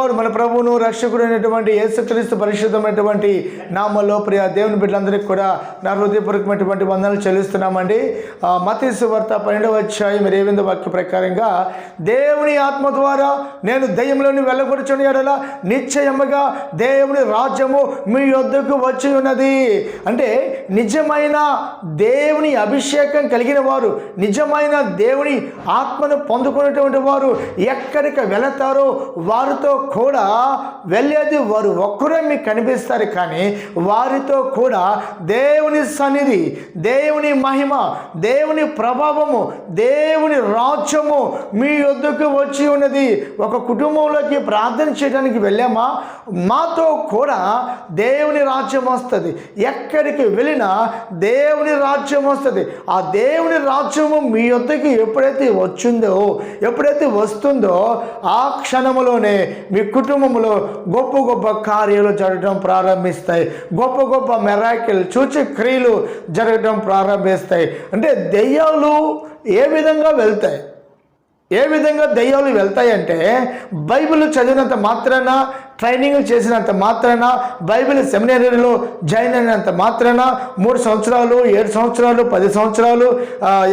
Lord మన ప్రభువును రక్షకుడు అయినటువంటి యేసుక్రీస్తు పరిశుద్ధమైనటువంటి నామలో ప్రియ దేవుని బిడ్డలందరికీ కూడా నా హృదయపూర్వకమైనటువంటి వందనలు చెల్లిస్తున్నామండి. మతీసు వార్త పన్నెండవ అధ్యాయం రేవింద వాక్య ప్రకారంగా దేవుని ఆత్మ ద్వారా నేను దయ్యంలోని వెళ్ళగొడుచుని ఎడల నిశ్చయముగా దేవుని రాజ్యము మీ యొద్దకు వచ్చి ఉన్నది. అంటే నిజమైన దేవుని అభిషేకం కలిగిన వారు నిజమైన దేవుని ఆత్మను పొందుకునేటువంటి వారు ఎక్కడికి వెళతారో వారితో కూడా వెళ్ళేది వారు ఒక్కరే మీకు కనిపిస్తారు కానీ వారితో కూడా దేవుని సన్నిధి దేవుని మహిమ దేవుని ప్రభావము దేవుని రాజ్యము మీ యొద్దకు వచ్చి ఉన్నది. ఒక కుటుంబంలోకి ప్రార్థన చేయడానికి వెళ్ళామా? మాతో కూడా దేవుని రాజ్యం వస్తుంది. ఎక్కడికి వెళ్ళినా దేవుని రాజ్యం వస్తుంది. ఆ దేవుని రాజ్యము మీ యొద్దకి ఎప్పుడైతే వచ్చిందో ఎప్పుడైతే వస్తుందో ఆ క్షణములోనే మీ కుటుంబంలో గొప్ప గొప్ప కార్యాలు జరగడం ప్రారంభిస్తాయి. గొప్ప గొప్ప మెరాకిల్ చూచి క్రియలు జరగడం ప్రారంభిస్తాయి. అంటే దెయ్యాలు ఏ విధంగా వెళ్తాయి? ఏ విధంగా దెయ్యాలు వెళ్తాయంటే బైబిల్ చదివినంత మాత్రాన ట్రైనింగ్ చేసినంత మాత్రాన బైబిల్ సెమినరీలో జాయిన్ అయినంత మాత్రాన మూడు సంవత్సరాలు ఏడు సంవత్సరాలు పది సంవత్సరాలు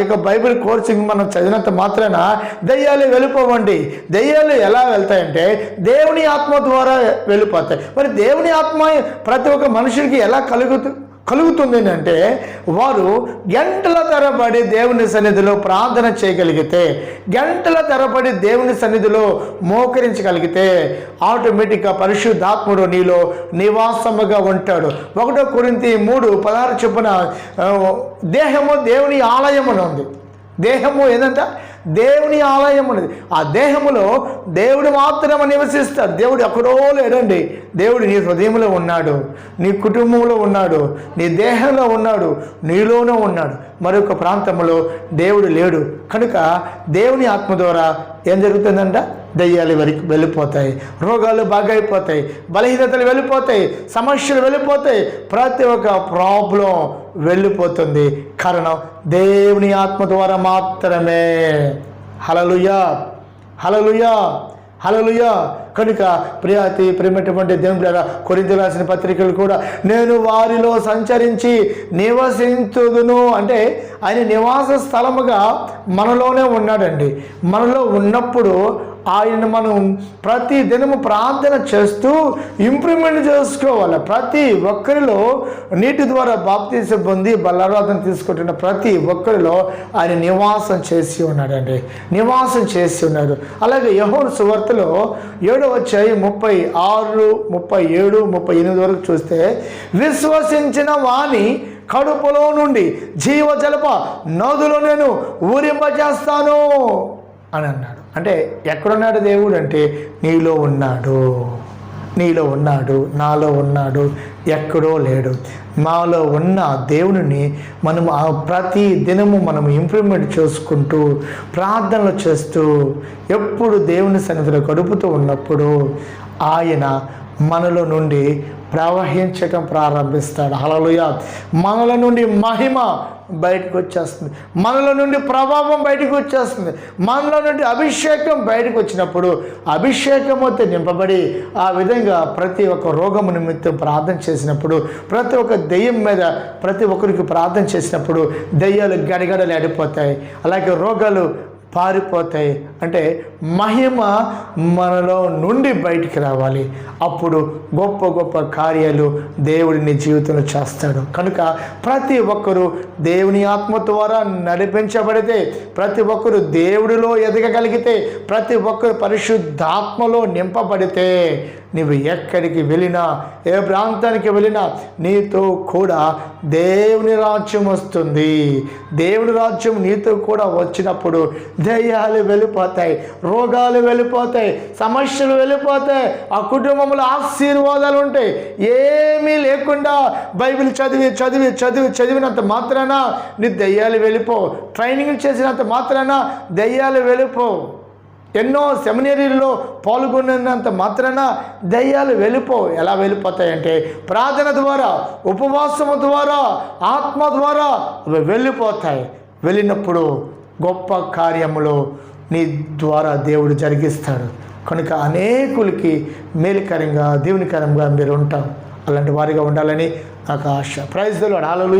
ఇక బైబిల్ కోర్సింగ్ మనం చదివినంత మాత్రాన దెయ్యాలు వెళ్ళిపోవండి. దెయ్యాలు ఎలా వెళ్తాయంటే దేవుని ఆత్మ ద్వారా వెళ్ళిపోతాయి. మరి దేవుని ఆత్మ ప్రతి ఒక్క మనుషుడికి ఎలా కలుగుతుంది కలుగుతుంది అంటే వారు గంటల తరబడి దేవుని సన్నిధిలో ప్రార్థన చేయగలిగితే గంటల తరబడి దేవుని సన్నిధిలో మోకరించగలిగితే ఆటోమేటిక్గా పరిశుద్ధాత్ముడు నీలో నివాసముగా ఉంటాడు. ఒకటో కొరింతి మూడు పదహారు చొప్పున దేహము దేవుని ఆలయమునుంది దేహము ఏదంట? దేవుని ఆలయం ఉన్నది ఆ దేహములో దేవుడు మాత్రమే నివసిస్తాడు. దేవుడు ఎక్కడో లేడండి. దేవుడు నీ హృదయంలో ఉన్నాడు. నీ కుటుంబంలో ఉన్నాడు. నీ దేహంలో ఉన్నాడు. నీలోనూ ఉన్నాడు. మరొక ప్రాంతంలో దేవుడు లేడు. కనుక దేవుని ఆత్మ ద్వారా ఏం జరుగుతుందంట? దయ్యాలు వరకు వెళ్ళిపోతాయి. రోగాలు బాగా అయిపోతాయి బలహీనతలు వెళ్ళిపోతాయి. సమస్యలు వెళ్ళిపోతాయి. ప్రతి ఒక్క ప్రాబ్లం వెళ్ళిపోతుంది. కారణం దేవుని ఆత్మ ద్వారా మాత్రమే. హలలుయా హలలుయా హలలుయా కనుక ప్రియాతి ప్రేమటువంటి దేవుని కొరింత రాసిన పత్రికలు కూడా నేను వారిలో సంచరించి నివసించుదును అంటే ఆయన నివాస స్థలముగా మనలోనే ఉన్నాడండి. మనలో ఉన్నప్పుడు ఆయన మనం ప్రతి దినము ప్రార్థన చేస్తూ ఇంప్రూవ్మెంట్ చేసుకోవాలి. ప్రతి ఒక్కరిలో నీటి ద్వారా బాప్తీసం పొంది బలరాధన తీసుకుంటున్న ప్రతి ఒక్కరిలో ఆయన నివాసం చేసి ఉన్నాడండి. నివాసం చేసి ఉన్నాడు. అలాగే యహోన్ సువార్తలో ఏడో వచ్చాయి ముప్పై ఆరు ముప్పై ఏడు ముప్పై ఎనిమిది వరకు చూస్తే విశ్వసించిన వాణి కడుపులో నుండి జీవజలప నదులు నేను ఊరింపజేస్తాను అని అన్నాడు. అంటే ఎక్కడున్నాడు దేవుడు అంటే నీలో ఉన్నాడు నీలో ఉన్నాడు నాలో ఉన్నాడు ఎక్కడో లేడు. మాలో ఉన్న దేవుని మనం ఆ ప్రతి దినము మనము ఇంప్రూవ్మెంట్ చేసుకుంటూ ప్రార్థనలు చేస్తూ ఎప్పుడు దేవుని సన్నిధిలో గడుపుతూ ఉన్నప్పుడు ఆయన మనలో నుండి ప్రవహించటం ప్రారంభిస్తాడు. హలలుయ మనల నుండి మహిమ బయటకు వచ్చేస్తుంది. మనలో నుండి ప్రభావం బయటకు వచ్చేస్తుంది. మనలో నుండి అభిషేకం బయటకు వచ్చినప్పుడు అభిషేకముతో నింపబడి ఆ విధంగా ప్రతి ఒక్క రోగము నిమిత్తం ప్రార్థన చేసినప్పుడు ప్రతి ఒక్క దెయ్యం మీద ప్రతి ఒక్కరికి ప్రార్థన చేసినప్పుడు దెయ్యాలు గడగడలు ఆడిపోతాయి అలాగే రోగాలు పారిపోతాయి. అంటే మహిమ మనలో నుండి బయటికి రావాలి. అప్పుడు గొప్ప గొప్ప కార్యాలు దేవుడి నీ జీవితంలో చేస్తాడు. కనుక ప్రతి ఒక్కరూ దేవుని ఆత్మ ద్వారా నడిపించబడితే ప్రతి ఒక్కరు దేవుడిలో ఎదగగలిగితే ప్రతి ఒక్కరు పరిశుద్ధాత్మలో నింపబడితే నీవు ఎక్కడికి వెళ్ళినా ఏ ప్రాంతానికి వెళ్ళినా నీతో కూడా దేవుని రాజ్యం వస్తుంది. దేవుని రాజ్యం నీతో కూడా వచ్చినప్పుడు దయ్యాలు వెళ్ళిపోతాయి రోగాలు వెళ్ళిపోతాయి సమస్యలు వెళ్ళిపోతాయి ఆ కుటుంబంలో ఆశీర్వాదాలు ఉంటాయి. ఏమీ లేకుండా బైబిల్ చదివి చదివి చదివి చదివినంత మాత్రాన నీ దయ్యాలు వెళ్ళిపో ట్రైనింగ్ చేసినంత మాత్రాన దయ్యాలు వెళ్ళిపో ఎన్నో సెమినరీల్లో పాల్గొన్నంత మాత్రాన దయ్యాలు వెళ్ళిపో ఎలా వెళ్ళిపోతాయంటే ప్రార్థన ద్వారా ఉపవాసము ద్వారా ఆత్మ ద్వారా అవి వెళ్ళిపోతాయి. వెళ్ళినప్పుడు గొప్ప కార్యములు నీ ద్వారా దేవుడు జరిగిస్తాడు. కనుక అనేకులకి మేలుకరంగా దేవునికరంగా మీరు ఉంటాం. అలాంటి వారిగా ఉండాలని నాకు ఆశ. ప్రైజ్ హాలలు